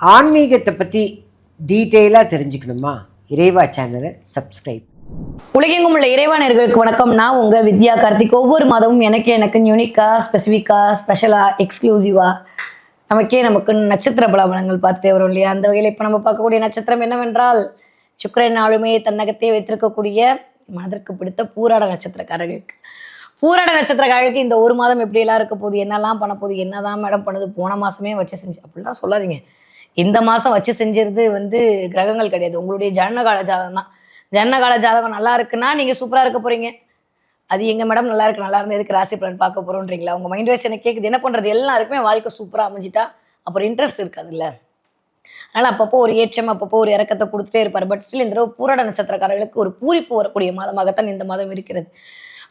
ஆன்மீகத்தை பற்றி டீட்டெயிலாக தெரிஞ்சுக்கணுமா? இறைவா சேனலை சப்ஸ்கிரைப். உலகெங்கும் உள்ள இறைவானர்களுக்கு வணக்கம். நான் உங்கள் வித்யா கார்த்திக். ஒவ்வொரு மாதமும் எனக்கு எனக்கு யூனிக்காக ஸ்பெசிஃபிக்காக ஸ்பெஷலாக எக்ஸ்க்ளூசிவாக நமக்கே நமக்கு நட்சத்திர பலாபலங்கள் பார்த்துட்டே வரும் இல்லையா? அந்த வகையில் இப்போ நம்ம பார்க்கக்கூடிய நட்சத்திரம் என்னவென்றால் சுக்கரன் நாளுமே தன்னகத்தே வைத்திருக்கக்கூடிய மனதிற்கு பிடித்த பூராட நட்சத்திரக்காரர்களுக்கு. பூராட நட்சத்திரக்காரர்களுக்கு இந்த ஒரு மாதம் எப்படியெல்லாம் இருக்க போகுது என்னெல்லாம் பண்ண போகுது என்னதான் மேடம் பண்ணுது போன மாதமே வச்சு செஞ்சு அப்படிலாம் சொல்லாதீங்க. இந்த மாதம் வச்சு செஞ்சிருது வந்து கிரகங்கள் கிடையாது. உங்களுடைய ஜனனகால ஜாதகம் தான். ஜனனகால ஜாதகம் நல்லா இருக்குன்னா நீங்கள் சூப்பராக இருக்க போறீங்க. அது எங்கள் மேடம் நல்லா இருக்கு நல்லா இருந்தா எதுக்கு ராசி பலன் பார்க்க போகிறோன்றீங்களா உங்கள் மைண்ட் வைஸ் எனக்கு கேட்குது என்ன பண்ணுறது எல்லாருக்குமே வாழ்க்கை சூப்பராக அமைஞ்சிட்டா அப்புறம் இன்ட்ரெஸ்ட் இருக்காதுல்ல. அதனால் அப்பப்போ ஒரு ஏற்றம் அப்பப்போ ஒரு இறக்கத்தை கொடுத்துட்டே இருப்பார். பட் ஸ்டில் இந்த தடவை பூராட நட்சத்திரக்காரர்களுக்கு ஒரு பூரிப்பு வரக்கூடிய மாதமாகத்தான் இந்த மாதம் இருக்கிறது.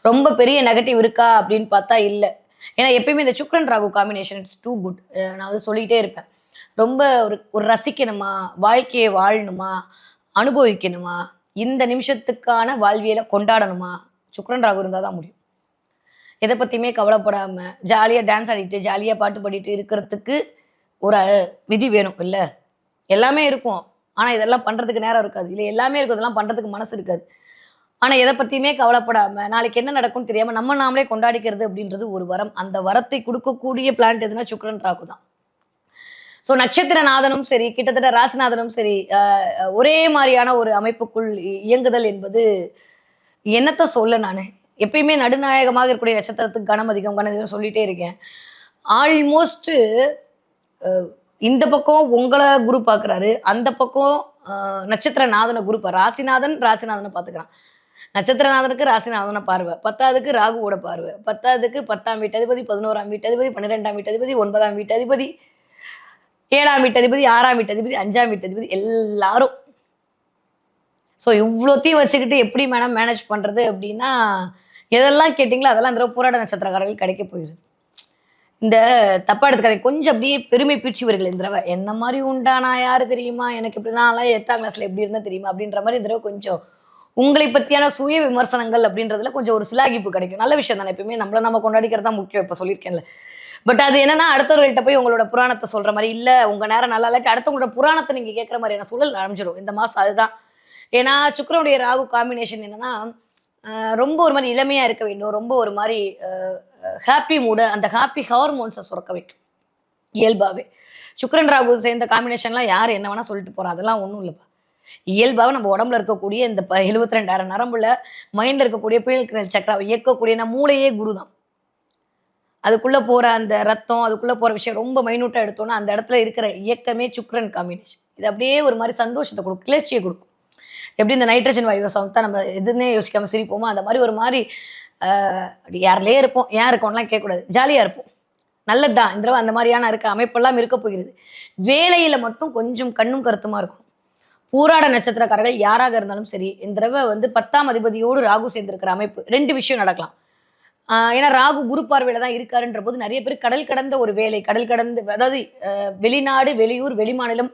ரொம்ப பெரிய நெகட்டிவ் இருக்கா அப்படின்னு பார்த்தா இல்லை. ஏன்னா எப்பயுமே இந்த Sukran Rahu combination it's too good நான் வந்து சொல்லிகிட்டே இருப்பேன். ரொம்ப ஒரு ஒரு ரசிக்கணுமா? வாழ்க்கையை வாழணுமா? அனுபவிக்கணுமா? இந்த நிமிஷத்துக்கான வாழ்வியலை கொண்டாடணுமா? சுக்ரன் ராகு இருந்தால் தான் முடியும். எதை பற்றியுமே கவலைப்படாமல் ஜாலியாக டான்ஸ் ஆடிட்டு ஜாலியாக பாட்டு பாடிட்டு இருக்கிறதுக்கு ஒரு விதி வேணும் இல்லை? எல்லாமே இருக்கும். ஆனால் இதெல்லாம் பண்ணுறதுக்கு நேரம் இருக்காது. இல்லை எல்லாமே இருக்கும். இதெல்லாம் பண்ணுறதுக்கு மனசு இருக்காது. ஆனால் எதை பற்றியுமே கவலைப்படாமல் நாளைக்கு என்ன நடக்கும்னு தெரியாமல் நம்ம நாமளே கொண்டாடிக்கிறது அப்படின்றது ஒரு வரம். அந்த வரத்தை கொடுக்கக்கூடிய பிளான்ட் எதுனா சுக்ரன் ராகு தான். ஸோ நட்சத்திரநாதனும் சரி கிட்டத்தட்ட ராசிநாதனும் சரி ஒரே மாதிரியான ஒரு அமைப்புக்குள் இயங்குதல் என்பது என்னத்தை சொல்ல நான்? எப்பயுமே நடுநாயகமாக இருக்கக்கூடிய நட்சத்திரத்துக்கு கணம் அதிகம் கணம் அதிகம் சொல்லிட்டே இருக்கேன். ஆல்மோஸ்ட்டு இந்த பக்கம் உங்களை குரு பார்க்குறாரு அந்த பக்கம் நட்சத்திரநாதனை குரு ராசிநாதன் ராசிநாதனை பார்த்துக்கிறான் நட்சத்திரநாதனுக்கு ராசிநாதனை பார்வை பத்தாவதுக்கு ராகுவோட பார்வை பத்தாவதுக்கு பத்தாம் வீட்டதிபதி பதினோராம் வீட்டதிபதி பன்னிரெண்டாம் வீட்டதிபதி ஒன்பதாம் வீட்டதிபதி ஏழாம் வீட்டதிபதி ஆறாம் வீட்டதிபதி அஞ்சாம் வீட்டதிபதி எல்லாரும். ஸோ இவ்வளோத்தையும் வச்சுக்கிட்டு எப்படி மேடம் மேனேஜ் பண்ணுறது அப்படின்னா எதெல்லாம் கேட்டிங்களோ அதெல்லாம் இந்த தடவை போராட நட்சத்திரக்காரர்கள் கிடைக்க போயிடுது இந்த தப்பா எடுத்துக்காதீங்க. கொஞ்சம் அப்படியே பெருமை பீட்சிவர்கள் இந்த தடவை. என்ன மாதிரி உண்டானா யாரு தெரியுமா? எனக்கு இப்படி நான்லாம் எட்டாம் கிளாஸ்ல எப்படி இருந்தா தெரியுமா? அப்படின்ற மாதிரி இந்த தடவை கொஞ்சம் உங்களை பத்தியான சுய விமர்சனங்கள் அப்படின்றதுல கொஞ்சம் ஒரு சிலாகிப்பு கிடைக்கும். நல்ல விஷயம் தானே. எப்பயுமே நம்மளை நம்ம கொண்டாடிக்கிறது தான் முக்கியம். இப்போ சொல்லியிருக்கேன்ல. பட் அது என்னன்னா அடுத்தவர்கள்ட்ட போய் உங்களோட புராணத்தை சொல்ற மாதிரி இல்ல உங்க நேரம் நல்லா இல்லாட்டி அடுத்தவங்களோட புராணத்தை நீங்க கேட்குற மாதிரியான சூழல் ஆரம்பிச்சிடும் இந்த மாசம் அதுதான். ஏன்னா சுக்கிரனுடைய ராகு காம்பினேஷன் என்னன்னா ரொம்ப ஒரு மாதிரி இளமையா இருக்க வேண்டும். ரொம்ப ஒரு மாதிரி ஹாப்பி மூட அந்த ஹாப்பி ஹார்மோன்ஸை சுரக்க வைக்கும். இயல்பாவே. சுக்கரன் ராகு சேர்ந்த காம்பினேஷன்லாம் யார் என்ன வேணா சொல்லிட்டு போறா அதெல்லாம் ஒன்றும் இல்லைப்பா. இயல்பாவே நம்ம உடம்புல இருக்கக்கூடிய இந்த ப எழுபத்தி ரெண்டாயிரம் நரம்புல மைண்ட்ல இருக்கக்கூடிய பிள்ளைகள் சக்கராவை இயக்கக்கூடிய நம்ம மூளையே குரு தான் அதுக்குள்ள போற அந்த ரத்தம் அதுக்குள்ள போற விஷயம் ரொம்ப மைனூட்டா எடுத்தோன்னா அந்த இடத்துல இருக்கிற இயக்கமே சுக்ரன் காம்பினேஷன் இது அப்படியே ஒரு மாதிரி சந்தோஷத்தை கொடுக்கும் கிளர்ச்சியை கொடுக்கும். எப்படி இந்த நைட்ரஜன் வாயுவை சமத்தா நம்ம எதுன்னே யோசிக்காம சிரிப்போமோ அந்த மாதிரி ஒரு மாதிரி அப்படி யாரிலே இருப்போம் ஏன் இருக்கோம்லாம் கேட்கக்கூடாது. ஜாலியா இருப்போம். நல்லதுதான். இந்த தடவை அந்த மாதிரியான இருக்க அமைப்பெல்லாம் இருக்க போகிறது. வேலையில மட்டும் கொஞ்சம் கண்ணும் கருத்துமா இருக்கும். பூராட நட்சத்திரக்காரர்கள் யாராக இருந்தாலும் சரி இந்த தடவை வந்து பத்தாம் அதிபதியோடு ராகு சேர்ந்திருக்கிற அமைப்பு. ரெண்டு விஷயம் நடக்கலாம். ஏன்னா ராகு குரு பார்வையில தான் இருக்காருன்ற போது நிறைய பேர் கடல் கடந்த ஒரு வேலை கடல் கடந்து அதாவது வெளிநாடு வெளியூர் வெளிமாநிலம்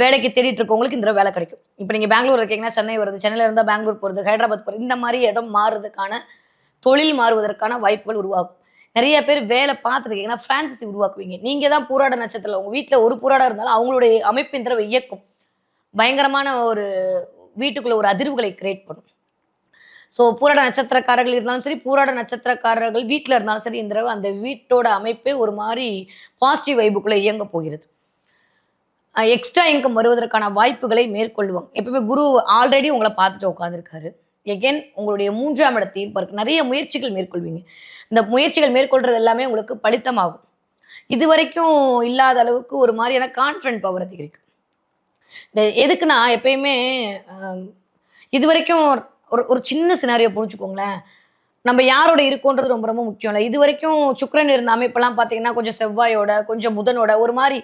வேலைக்கு தேடிட்டு இருக்கவங்களுக்கு இந்த வேலை கிடைக்கும். இப்போ நீங்கள் பெங்களூர் இருக்கீங்கன்னா சென்னை வருது சென்னையில் இருந்தால் பெங்களூர் போகிறது ஹைதராபாத் போகிறது இந்த மாதிரி இடம் மாறுறதுக்கான தொழில் மாறுவதற்கான வாய்ப்புகள் உருவாகும். நிறைய பேர் வேலை பார்த்துருக்கீங்கன்னா ஃப்ரான்சிஸ் உருவாக்குவீங்க. நீங்கள் தான் பூராட நட்சத்திரம் உங்கள் வீட்டில் ஒரு போராடம் இருந்தாலும் அவங்களுடைய அமைப்பு இந்த தடவை இயக்கும். பயங்கரமான ஒரு வீட்டுக்குள்ளே ஒரு அதிர்வுகளை கிரியேட் பண்ணும். ஸோ பூராட நட்சத்திரக்காரர்கள் இருந்தாலும் சரி பூராட நட்சத்திரக்காரர்கள் வீட்டில் இருந்தாலும் சரி இந்த தடவை அந்த வீட்டோட அமைப்பே ஒரு மாதிரி பாசிட்டிவ் வைப்புக்குள்ளே இயங்க போகிறது. எக்ஸ்ட்ரா இன்கம் வருவதற்கான வாய்ப்புகளை மேற்கொள்வோம். எப்பவுமே குரு ஆல்ரெடி உங்களை பார்த்துட்டு உட்காந்துருக்காரு எகென் உங்களுடைய மூன்றாம் இடத்தையும் பார்க்க நிறைய முயற்சிகள் மேற்கொள்வீங்க. இந்த முயற்சிகள் மேற்கொள்றது எல்லாமே உங்களுக்கு பலித்தமாகும். இது வரைக்கும் இல்லாத அளவுக்கு ஒரு மாதிரியான கான்ஃபிடன்ட் பவர் அதிகரிக்கும். இந்த எதுக்குன்னா எப்பயுமே இது வரைக்கும் ஒரு ஒரு சின்ன சினாரியோ புரிஞ்சுக்கோங்களேன் நம்ம யாரோட இருக்கோன்றது ரொம்ப ரொம்ப முக்கியம் இல்லை. இது வரைக்கும் சுக்கரன் இருந்த அமைப்பெல்லாம் பார்த்தீங்கன்னா கொஞ்சம் செவ்வாயோட கொஞ்சம் புதனோட ஒரு மாதிரி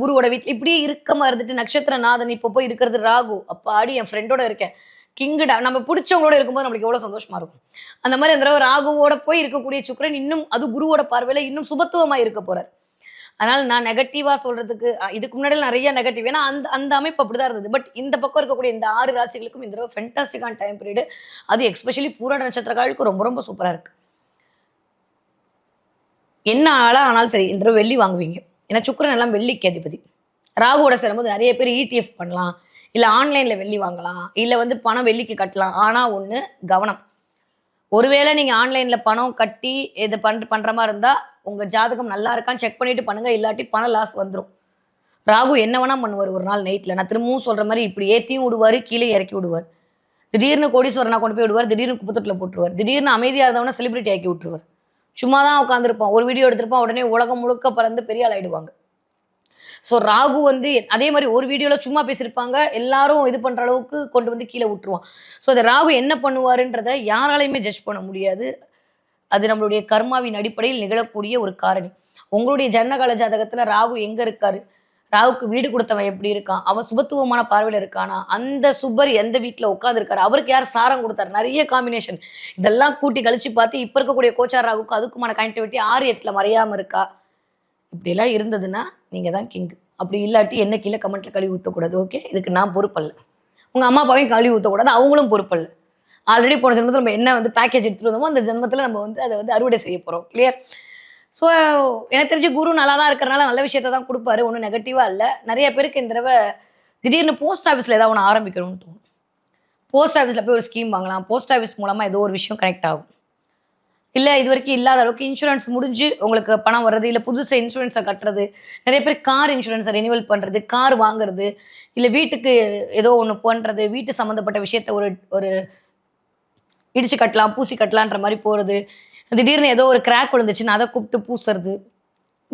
குருவோட வீட்டில் இப்படியே இருக்கமா இருந்துட்டு நட்சத்திரநாதன் இப்போ போய் இருக்கிறது ராகு. அப்பாடி என் ஃப்ரெண்டோட இருக்கேன். கிங்குடா நம்ம பிடிச்சவங்களோட இருக்கும்போது நம்மளுக்கு எவ்வளோ சந்தோஷமா இருக்கும். அந்த மாதிரி அந்த ராகுவோட போய் இருக்கக்கூடிய சுக்கரன் இன்னும் அது குருவோட பார்வையில் இன்னும் சுபத்துவமாக இருக்க போறார். அதனால நான் நெகட்டிவா சொல்றதுக்கு இதுக்கு முன்னாடி நிறைய நெகட்டிவ் ஏன்னா அந்த அந்த அமைப்பு அப்படிதான் இருந்தது. பட் இந்த பக்கம் இருக்கக்கூடிய இந்த ஆறு ராசிகளுக்கும் இந்த தடவை ஃபென்டாஸ்டிக்கான டைம் பீரியட் அது எக்ஸ்பெஷலி பூராட நட்சத்திரக்காலுக்கு ரொம்ப ரொம்ப சூப்பராக இருக்கு. என்ன ஆளா ஆனாலும் சரி இந்த தடவை வெள்ளி வாங்குவீங்க. ஏன்னா சுக்கிரன் எல்லாம் வெள்ளிக்கு அதிபதி. ராகுவோட சேரும்போது நிறைய பேர் இடிஎஃப் பண்ணலாம். இல்லை ஆன்லைனில் வெள்ளி வாங்கலாம். இல்லை வந்து பணம் வெள்ளிக்கு கட்டலாம். ஆனால் ஒன்று கவனம். ஒருவேளை நீங்கள் ஆன்லைனில் பணம் கட்டி இது பண் பண்ணுற மாதிரி இருந்தால் உங்கள் ஜாதகம் நல்லா இருக்கான்னு செக் பண்ணிட்டு பண்ணுங்கள் இல்லாட்டி பணம் லாஸ் வந்துடும் ராகு என்ன வேணா பண்ணுவார் ஒரு நாள் நைட்டில் நான் திரும்பவும் சொல்கிற மாதிரி இப்படி ஏற்றியும் விடுவார் கீழே இறக்கி விடுவார். திடீர்னு கோடீஸ்வரனா கொண்டு போய் விடுவார் திடீர்னு குப்பத்தொட்டில் போட்டுருவார். திடீர்னு அமைதியாக இருந்தவன செலிபிரிட்டி ஆக்கி விட்டுருவார். சும்மா தான் உட்காந்துருப்பான் ஒரு வீடியோ எடுத்திருப்பான் உடனே உலகம் முழுக்க பறந்து பெரிய ஆள் ஆயிடுவாங்க. ஸோ ராகு வந்து அதே மாதிரி ஒரு வீடியோவில் சும்மா பேசியிருப்பாங்க எல்லாரும் இது பண்ணுற அளவுக்கு கொண்டு வந்து கீழே விட்டுருவான். ஸோ அந்த ராகு என்ன பண்ணுவாருன்றதை யாராலையுமே ஜட்ஜ் பண்ண முடியாது. அது நம்மளுடைய கர்மாவின் அடிப்படையில் நிகழக்கூடிய ஒரு காரணி. உங்களுடைய ஜன்னகால ஜாதகத்தில் ராகு எங்கே இருக்காரு? ராகுக்கு வீடு கொடுத்தவன் எப்படி இருக்கான்? அவன் சுபத்துவமான பார்வையில் இருக்கானா? அந்த சுபர் எந்த வீட்டில் உட்காந்துருக்காரு அவருக்கு யார் சாரம் கொடுத்தாரு? நிறைய காம்பினேஷன் இதெல்லாம் கூட்டி கழிச்சு பார்த்து இப்போ இருக்கக்கூடிய கோச்சார் ராகுக்கு அதுக்குமான கனெக்டிவிட்டி ஆறு எட்டில் மறையாமல் இருக்கா? இப்படியெல்லாம் இருந்ததுன்னா நீங்கள் தான் கிங் அப்படி இல்லாட்டி என்ன கீழே கமெண்ட்டில் கழுவி ஊற்றக்கூடாது ஓகே இதுக்கு நான் பொறுப்பல்ல. உங்கள் அம்மா அப்பாவையும் கழுவி ஊற்றக்கூடாது அவங்களும் பொறுப்பல்ல. ஆல்ரெடி போன ஜென்மத்தில் நம்ம என்ன வந்து பேக்கேஜ் எடுத்துகிட்டு வந்தோமோ அந்த ஜென்மத்தில் நம்ம வந்து அதை வந்து அறுவடை செய்ய போகிறோம் கிளியர் ஸோ எனக்கு தெரிஞ்சு குரு நல்லா தான் இருக்கிறனால நல்ல விஷயத்த தான் கொடுப்பாரு. ஒன்றும் நெகட்டிவாக இல்லை. நிறைய பேருக்கு இந்த தடவை திடீர்னு போஸ்ட் ஆஃபீஸில் ஏதாவது ஒன்று ஆரம்பிக்கணும்னு தோணும். போஸ்ட் ஆஃபீஸில் போய் ஒரு ஸ்கீம் வாங்கலாம். போஸ்ட் ஆஃபீஸ் மூலமாக ஏதோ ஒரு விஷயம் கனெக்ட் ஆகும். இல்லை இது வரைக்கும் இல்லாத அளவுக்கு இன்சூரன்ஸ் முடிஞ்சு உங்களுக்கு பணம் வர்றது இல்லை புதுசு இன்சூரன்ஸை கட்டுறது நிறைய பேர் கார் இன்சூரன்ஸை ரெனிவல் பண்ணுறது கார் வாங்குறது இல்லை வீட்டுக்கு ஏதோ ஒன்று பண்ணுறது வீட்டு சம்மந்தப்பட்ட விஷயத்த ஒரு ஒரு இடிச்சு கட்டலாம் பூசி கட்டலான்ற மாதிரி போகிறது திடீர்னு ஏதோ ஒரு கிராக் விழுந்துச்சுன்னா அதை கூப்பிட்டு பூசுறது.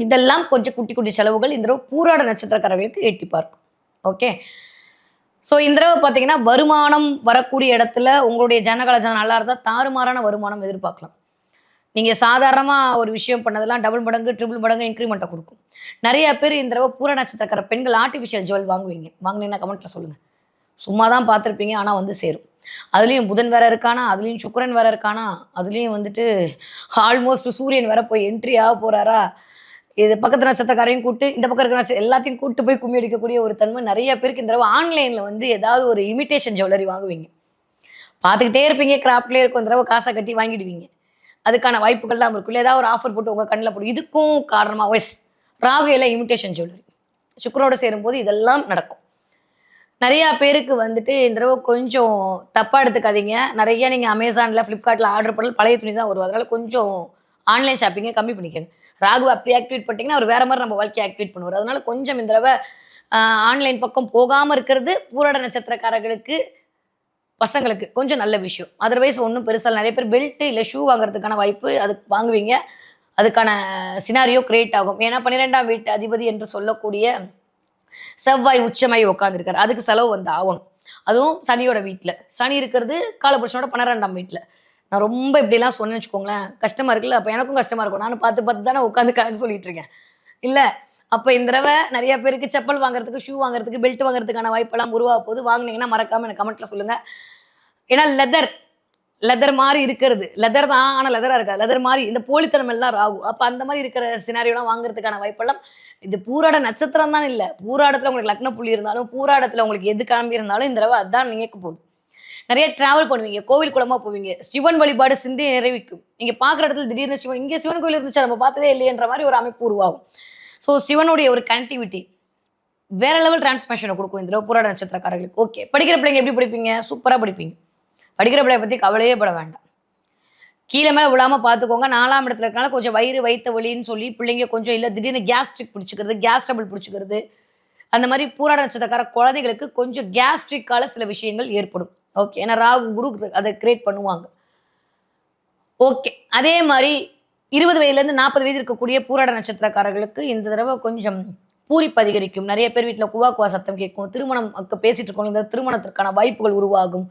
இதெல்லாம் கொஞ்சம் குட்டி குட்டி செலவுகள் இந்த தடவை பூராட நட்சத்திரக்காரர்களுக்கு எட்டி பார்க்கும். ஓகே ஸோ இந்த தடவை பார்த்தீங்கன்னா வருமானம் வரக்கூடிய இடத்துல உங்களுடைய ஜனகலஜனம் நல்லா இருந்தால் தாறுமாறான வருமானம் எதிர்பார்க்கலாம். நீங்கள் சாதாரணமாக ஒரு விஷயம் பண்ணதெல்லாம் டபுள் மடங்கு ட்ரிபிள் மடங்கு இன்க்ரிமெண்ட்டை கொடுக்கும். நிறைய பேர் இந்த தடவை பூர நட்சத்திரக்கார பெண்கள் ஆர்டிஃபிஷியல் ஜுவல் வாங்குவீங்க. வாங்கினீங்கன்னா கமெண்ட்டில் சொல்லுங்கள் சும்மா தான் பார்த்துருப்பீங்க ஆனால் வந்து சேரும். அதுலேயும் புதன் வேற இருக்கானா அதுலேயும் சுக்கரன் வேற இருக்கானா அதுலேயும் வந்துட்டு ஆல்மோஸ்ட் சூரியன் வேற போய் என்ட்ரி ஆக போகிறாரா இது பக்கத்து நட்சத்திரக்காரையும் கூப்பிட்டு இந்த பக்கம் இருக்கிற நட்சத்திரம் எல்லாத்தையும் கூட்டு போய் கும்மி அடிக்கக்கூடிய ஒரு தன்மை நிறைய பேருக்கு இந்த தடவை ஆன்லைனில் வந்து ஏதாவது ஒரு இமிட்டேஷன் ஜுவல்லரி வாங்குவீங்க. பார்த்துக்கிட்டே இருப்பீங்க கிராஃப்ட்லேயே இருக்கும் இந்த தடவை காசை கட்டி வாங்கிடுவீங்க. அதுக்கான வாய்ப்புகள் தான் இருக்கும். ஏதாவது ஒரு ஆஃபர் போட்டு உங்கள் கண்ணில் போடும் இதுக்கும் காரணமாக ஒய்ஸ் ராகுல இமிட்டேஷன் ஜுவல்லரி சுக்கரோடு சேரும்போது இதெல்லாம் நடக்கும். நிறையா பேருக்கு வந்துட்டு இந்த தடவை கொஞ்சம் தப்பாக எடுத்துக்காதீங்க. நிறைய நீங்கள் அமேசானில் ஃப்ளிப்கார்ட்டில் ஆர்டர் பண்ணல பழைய துணி தான் வரும் அதனால கொஞ்சம் ஆன்லைன் ஷாப்பிங்கை கம்மி பண்ணிக்கோங்க. ராகு அப்படி ஆக்டிவேட் பண்ணிட்டீங்கன்னா அவர் வேற மாதிரி நம்ம வாழ்க்கையை ஆக்டிவேட் பண்ணுவார். அதனால கொஞ்சம் இந்த தடவை ஆன்லைன் பக்கம் போகாமல் இருக்கிறது பூராட நட்சத்திரக்காரர்களுக்கு பசங்களுக்கு கொஞ்சம் நல்ல விஷயம். அதர்வைஸ் ஒன்றும் பெருசாக நிறைய பேர் பெல்ட் இல்லை ஷூ வாங்குறதுக்கான வாய்ப்பு அதுக்கு வாங்குவீங்க. அதுக்கான சினாரியோ கிரியேட் ஆகும். ஏன்னா பன்னிரெண்டாம் வீட்டு அதிபதி என்று சொல்லக்கூடிய செவ்வாய் உச்சமாய் உட்காந்துருக்காரு அதுக்கு செலவு வந்து ஆகணும். அதுவும் சனியோட வீட்டில் சனி இருக்கிறது காலபுருஷனோட பன்னிரெண்டாம் வீட்டில் நான் ரொம்ப இப்படிலாம் சொன்னேன்னு வச்சுக்கோங்களேன். கஷ்டமாக இருக்குல்ல? அப்போ எனக்கும் கஷ்டமாக இருக்கும். நானும் பார்த்து பார்த்து தானே உட்காந்துக்கான்னு சொல்லிட்டு இருக்கேன். இல்லை அப்போ இந்த தடவை நிறைய பேருக்கு செப்பல் வாங்குறதுக்கு ஷூ வாங்குறதுக்கு பெல்ட் வாங்குறதுக்கான வாய்ப்பெல்லாம் உருவாக போது வாங்குனீங்கன்னா மறக்காமல் எனக்கு கமெண்ட்டில் சொல்லுங்கள் ஏன்னா லெதர் லெதர் மாதிரி இருக்கிறது. லெதர் தான் ஆனால் லெதராக இருக்காது. லெதர் மாதிரி இந்த போலித்தனம் எல்லாம் ராகு. அப்போ அந்த மாதிரி இருக்கிற சினாரியோலாம் வாங்குறதுக்கான வாய்ப்பெல்லாம் இது பூராட நட்சத்திரம் தான் இல்லை. பூராடத்தில் உங்களுக்கு லக்ன புள்ளி இருந்தாலும் பூராடத்தில் உங்களுக்கு எது கிளம்பி இருந்தாலும் இந்த தடவை அதான் நினைக்க போகுது. நிறைய டிராவல் பண்ணுவீங்க. கோவில் குளமாக போவீங்க. சிவன் வழிபாடு சிந்தி நிறைவிக்கும். நீங்கள் பார்க்குற இடத்துல திடீர்னு சிவன் இங்கே சிவன் கோயில் இருந்துச்சு நம்ம பார்த்ததே இல்லையன்ற மாதிரி ஒரு அமைப்பு உருவாகும். ஸோ சிவனுடைய ஒரு கனெக்டிவிட்டி வேற லெவல் டிரான்ஸ்மேஷனை கொடுக்கும் இந்த தடவை புராட நட்சத்திரக்காரர்களுக்கு. ஓகே படிக்கிற பிள்ளைங்க எப்படி படிப்பீங்க? சூப்பராக படிப்பீங்க. படிக்கிற பிள்ளைய பற்றி கவலையே பட வேண்டாம். கீழே மேலே விழாம பார்த்துக்கோங்க நாலாம் இடத்துல இருக்கனால கொஞ்சம் வயிறு வைத்த வழின்னு சொல்லி பிள்ளைங்க கொஞ்சம் இல்லை திடீர்னு கேஸ்ட்ரிக் பிடிச்சிக்கிறது கேஸ் டபுள் பிடிச்சிக்கிறது. அந்த மாதிரி பூராட நட்சத்திரக்கார குழந்தைகளுக்கு கொஞ்சம் கேஸ்ட்ரிக்கால சில விஷயங்கள் ஏற்படும். ஓகே ஏன்னா ராகு குரு அதை கிரியேட் பண்ணுவாங்க. ஓகே அதே மாதிரி இருபது வயதுலேருந்து நாற்பது வயது இருக்கக்கூடிய பூராட நட்சத்திரக்காரர்களுக்கு இந்த தடவை கொஞ்சம் பூரிப்பு அதிகரிக்கும் நிறைய பேர் வீட்டில் குவா குவா சத்தம் கேட்கும். திருமணம் பேசிட்டு இருக்கோம். இந்த திருமணத்திற்கான வாய்ப்புகள் உருவாகும்.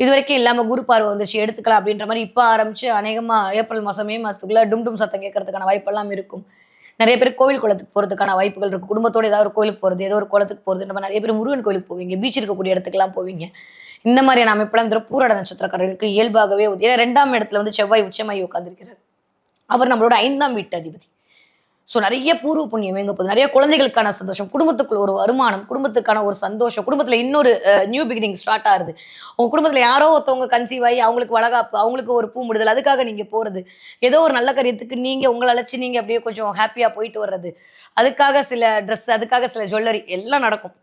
இது வரைக்கும் இல்லாமல் குரு பார்வை வந்துச்சு எடுத்துக்கலாம் அப்படின்ற மாதிரி இப்போ ஆரம்பிச்சு அநேகமாக ஏப்ரல் மாதம் மே மாதத்துக்குள்ள டும் டும் சத்தம் கேட்கறதுக்கான வாய்ப்பெல்லாம் இருக்கும். நிறைய பேர் கோவில் குளத்துக்கு போகிறதுக்கான வாய்ப்புகள் இருக்குது குடும்பத்தோட ஏதாவது ஒரு கோயிலுக்கு போகிறது ஏதோ ஒரு குளத்துக்கு போகிறது நம்ம நிறைய பேர் முருகன் கோயிலுக்கு போவீங்க பீச் இருக்கக்கூடிய இடத்துக்குலாம் போவீங்க. இந்த மாதிரியான அமைப்பெல்லாம் இந்த பூரட நட்சத்திரக்காரர்களுக்கு இயல்பாகவே ஏன்னா ரெண்டாம் இடத்துல வந்து செவ்வாய் உச்சமாயி உட்காந்துருக்கிறார் அவர் நம்மளோட ஐந்தாம் வீட்டு அதிபதி. ஸோ நிறைய பூர்வ புண்ணியம் எங்க போகுது. நிறைய குழந்தைகளுக்கான சந்தோஷம் குடும்பத்துக்குள்ள ஒரு வருமானம் குடும்பத்துக்கான ஒரு சந்தோஷம் குடும்பத்துல இன்னொரு நியூ பிகினிங் ஸ்டார்ட் ஆகுது. உங்க குடும்பத்துல யாரோ ஒருத்தவங்க கன்சீவ் ஆகி அவங்களுக்கு வளகாப்பு அவங்களுக்கு ஒரு பூ முடுதல் அதுக்காக நீங்க போறது. ஏதோ ஒரு நல்ல காரியத்துக்கு நீங்க உங்களை அழைச்சி நீங்க அப்படியே கொஞ்சம் ஹாப்பியா போயிட்டு வர்றது. அதுக்காக சில ட்ரெஸ் அதுக்காக சில ஜுவல்லரி எல்லாம் நடக்கும்.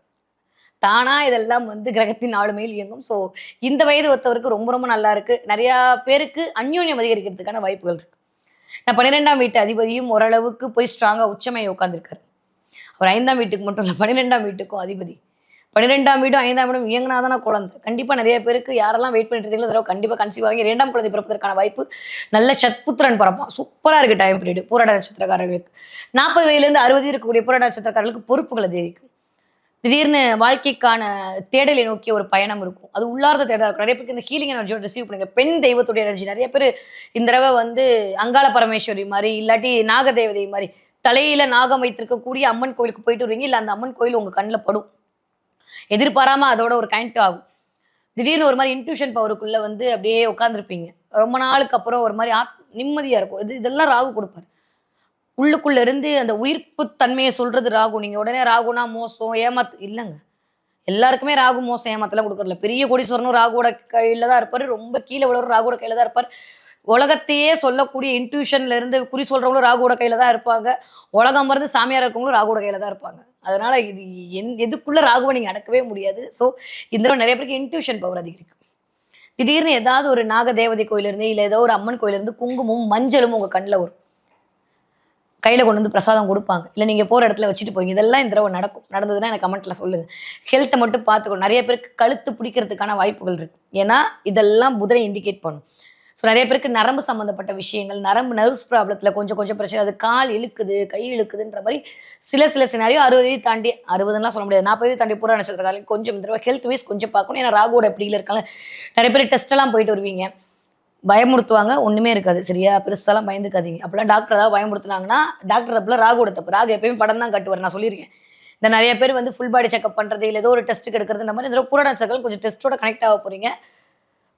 தானா இதெல்லாம் வந்து கிரகத்தின் ஆளுமையில் இயங்கும். ஸோ இந்த வயது ஒருத்தவருக்கு ரொம்ப ரொம்ப நல்லா இருக்கு. நிறைய பேருக்கு அந்யோன்யம் அதிகரிக்கிறதுக்கான வாய்ப்புகள் இருக்கு. நான் பன்னிரெண்டாம் வீட்டு அதிபதியும் ஓரளவுக்கு போய் ஸ்ட்ராங்காக உச்சமையை உட்காந்துருக்காரு அவர் ஐந்தாம் வீட்டுக்கு மட்டும் இல்லை பன்னிரெண்டாம் வீட்டுக்கும் அதிபதி. பன்னிரெண்டாம் வீடும் ஐந்தாம் வீடும் இயங்கினாதான குழந்தை. கண்டிப்பாக நிறைய பேருக்கு யாரெல்லாம் வெயிட் பண்ணிட்டு இருக்கீங்களோ தடவை கண்டிப்பாக கன்சீவ் ஆகி இரண்டாம் குழந்தை பிறப்பதற்கான வாய்ப்பு நல்ல சத்புத்திரன் பிறப்பான். சூப்பராக இருக்குது டைம் பீரியட் பூராட நட்சத்திரக்காரர்களுக்கு. நாற்பது வயதுலேருந்து அறுபது இருக்கக்கூடிய பூராட நட்சத்திரக்காரர்களுக்கு பொறுப்புகள் அதிகரிக்கும். திடீர்னு வாழ்க்கைக்கான தேடலை நோக்கிய ஒரு பயணம் இருக்கும். அது உள்ளார்ந்த தேடல் இருக்கும். நிறைய பேருக்கு இந்த ஹீலிங் எனர்ஜியோட ரிசீவ் பண்ணுங்க. பெண் தெய்வத்துடைய எனர்ஜி நிறைய பேர் இந்த தடவை வந்து அங்காள பரமேஸ்வரி மாதிரி இல்லாட்டி நாகதேவதை மாதிரி தலையில நாகம் வைத்திருக்கக்கூடிய அம்மன் கோயிலுக்கு போயிட்டு வருவீங்க. இல்லை அந்த அம்மன் கோயில் உங்க கண்ணில் படும். எதிர்பாராம அதோட ஒரு கனெக்ட் ஆகும். திடீர்னு ஒரு மாதிரி இன்ட்யூஷன் பவருக்குள்ள வந்து அப்படியே உட்காந்துருப்பீங்க ரொம்ப நாளுக்கு அப்புறம் ஒரு மாதிரி ஆத் நிம்மதியா இருக்கும். இது இதெல்லாம் ராகு கொடுப்பாரு. உள்ளுக்குள்ள இருந்து அந்த உயிர்ப்பு தன்மையை சொல்றது ராகு. நீங்க உடனே ராகுனா மோசம் ஏமாத்து இல்லைங்க. எல்லாருக்குமே ராகு மோசம் ஏமாத்தெல்லாம் கொடுக்கறல பெரிய கோடீஸ்வரனும் ராகுவோட கையில தான் இருப்பாரு. ரொம்ப கீழே உள்ளவரும் ராகுவோட கையில தான் இருப்பார். உலகத்தையே சொல்லக்கூடிய இன்ட்யூஷன்ல இருந்து குறி சொல்றவங்களும் ராகுவோட கையில தான் இருப்பாங்க. உலகம் மருந்து சாமியார் இருக்கவங்களும் ராகுவோட கையில தான் இருப்பாங்க. அதனால இது எந் எதுக்குள்ள ராகுவை நீங்க அடக்கவே முடியாது. ஸோ இந்த நிறைய பேருக்கு இன்ட்யூஷன் பவர் அதிகரிக்கும். திடீர்னு ஏதாவது ஒரு நாக தேவதை கோயிலிருந்து இல்லை ஏதோ ஒரு அம்மன் கோயிலிருந்து குங்குமமும் மஞ்சளும் உங்கள் கண்ணில் வரும். கையில் கொண்டு வந்து பிரசாதம் கொடுப்பாங்க. இல்லை நீங்கள் போகிற இடத்துல வச்சுட்டு போவீங்க. இதெல்லாம் இந்த தடவை நடக்கும். நடந்ததுன்னா எனக்கு கமெண்ட்டில் சொல்லுங்கள் ஹெல்த்தை மட்டும் பார்த்துக்கணும். நிறைய பேருக்கு கழுத்து பிடிக்கிறதுக்கான வாய்ப்புகள் இருக்குது ஏன்னா இதெல்லாம் புதனை இண்டிகேட் பண்ணும். ஸோ நிறைய பேருக்கு நரம்பு சம்மந்தப்பட்ட விஷயங்கள் நரம்பு நர்வ்ஸ் ப்ராப்ளத்தில் கொஞ்சம் கொஞ்சம் பிரச்சனை. அது கால் இழுக்குது கை இழுக்குதுன்ற மாதிரி சில சில சினாரியோ அறுபது வயது தாண்டி அறுபதுலாம் சொல்ல முடியாது. நாற்பது வயது தாண்டி பூரா நட்சத்திரக்காரங்க கொஞ்சம் இந்த தடவை ஹெல்த் வைஸ் கொஞ்சம் பார்க்கணும். ஏன்னா ராகுவோட எப்படியில் இருக்காங்க. நிறைய பேர் டெஸ்ட்டெல்லாம் போயிட்டு வருவீங்க. பயமுறுத்துவாங்க. ஒண்ணுமே இருக்காது. சரியா? பெருசாலாம் பயந்துக்காதீங்க. அப்பெல்லாம் டாக்டர் ஏதாவது பயமுறுத்துனாங்கன்னா டாக்டர் தப்புல ராகு தப்பு ராகு எப்பயுமே படம் தான் கட்டுவார். நான் சொல்லியிருக்கேன். இந்த நிறைய பேர் வந்து ஃபுல் பாடி செக்அப் பண்றது இல்லை ஏதோ ஒரு டெஸ்ட்டுக்கு எடுக்கிறது இந்த மாதிரி இந்த தடவை கொஞ்சம் டெஸ்ட்டோட கனெக்ட் ஆக போறீங்க.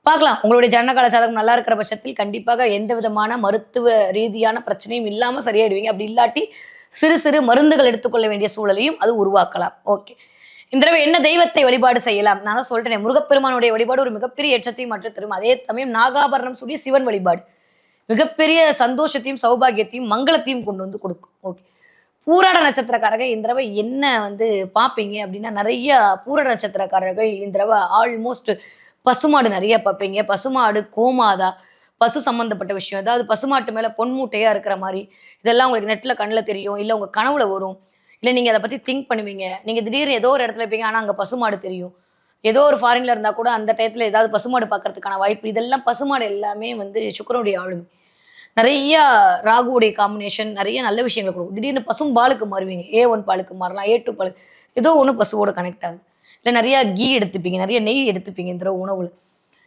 பார்க்கலாம். உங்களுடைய ஜனனகால சாதகம் நல்லா இருக்கிற பட்சத்தில் கண்டிப்பாக எந்த விதமான மருத்துவ ரீதியான பிரச்சனையும் இல்லாமல் சரியாயிடுவீங்க. அப்படி இல்லாட்டி சிறு சிறு மருந்துகள் எடுத்துக்கொள்ள வேண்டிய சூழலையும் அது உருவாக்கலாம். ஓகே. இந்த தடவை என்ன தெய்வத்தை வழிபாடு செய்யலாம்? நான் சொல்றேன் முருகப்பெருமானுடைய வழிபாடு ஒரு மிகப்பெரிய ஏற்றத்தையும் மற்றும் தரும் அதே சமயம் நாகாபரணம் சொல்லி சிவன் வழிபாடு. மிகப்பெரிய சந்தோஷத்தையும் சௌபாகியத்தையும் மங்களத்தையும் கொண்டு வந்து கொடுக்கும். ஓகே. பூராட நட்சத்திரக்காரர்கள் இந்த தடவை என்ன வந்து பார்ப்பீங்க அப்படின்னா நிறைய பூராட நட்சத்திரக்காரர்கள் இந்த தடவை ஆல்மோஸ்ட் பசுமாடு நிறைய பார்ப்பீங்க. பசுமாடு கோமாதா பசு சம்பந்தப்பட்ட விஷயம். அதாவது பசுமாட்டு மேல பொன்மூட்டையா இருக்கிற மாதிரி. இதெல்லாம் உங்களுக்கு நெட்ல கண்ணில் தெரியும். இல்லை உங்க கனவுல வரும். இல்லை நீங்கள் அதை பற்றி திங்க் பண்ணுவீங்க. நீங்கள் திடீர்னு ஏதோ ஒரு இடத்துல இருப்பீங்க ஆனால் அங்கே பசுமாடு தெரியும். ஏதோ ஒரு ஃபாரின்ல இருந்தால் கூட அந்த டயத்தில் ஏதாவது பசுமாடு பார்க்கறதுக்கான வாய்ப்பு இதெல்லாம் பசுமாடு எல்லாமே வந்து சுக்கரனுடைய ஆளுமை. நிறைய ராகுவுடைய காம்பினேஷன் நிறைய நல்ல விஷயங்கள் கொடுக்கும். திடீர்னு பசும் பாலுக்கு மாறுவீங்க. ஏ ஒன் பாலுக்கு மாறலாம் ஏ டூ பாலுக்கு ஏதோ ஒன்று பசுவோட கனெக்ட் ஆகுது. இல்லை நிறைய கீ எடுத்துப்பீங்க நிறைய நெய் எடுத்துப்பீங்க இந்த தடவை உணவுல.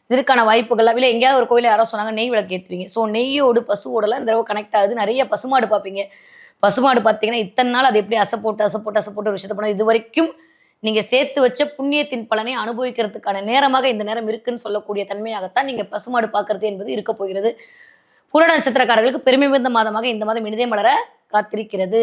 இதற்கான வாய்ப்புகள்லாம் இல்லை எங்கேயாவது ஒரு கோயில யாரோ சொன்னாங்க நெய் விளக்கு ஏற்றுவீங்க ஸோ நெய்யோடு பசுவோடலாம் இந்த தடவை கனெக்ட் ஆகுது. நிறைய பசுமாடு பார்ப்பீங்க. பசுமாடு பார்த்தீங்கன்னா இத்தனை நாள் அது எப்படி அசப்போட்டு அசப்போட்டு அசை போட்டு ஒரு விஷயத்தை பண்ண இது வரைக்கும் நீங்கள் சேர்த்து வச்ச புண்ணியத்தின் பலனை அனுபவிக்கிறதுக்கான நேரமாக இந்த நேரம் இருக்குன்னு சொல்லக்கூடிய தன்மையாகத்தான் நீங்கள் பசுமாடு பார்க்கறது என்பது இருக்க போகிறது. புர நட்சத்திரக்காரர்களுக்கு பெருமை மிகுந்த மாதமாக இந்த மாதம் இனிதே மலர காத்திருக்கிறது.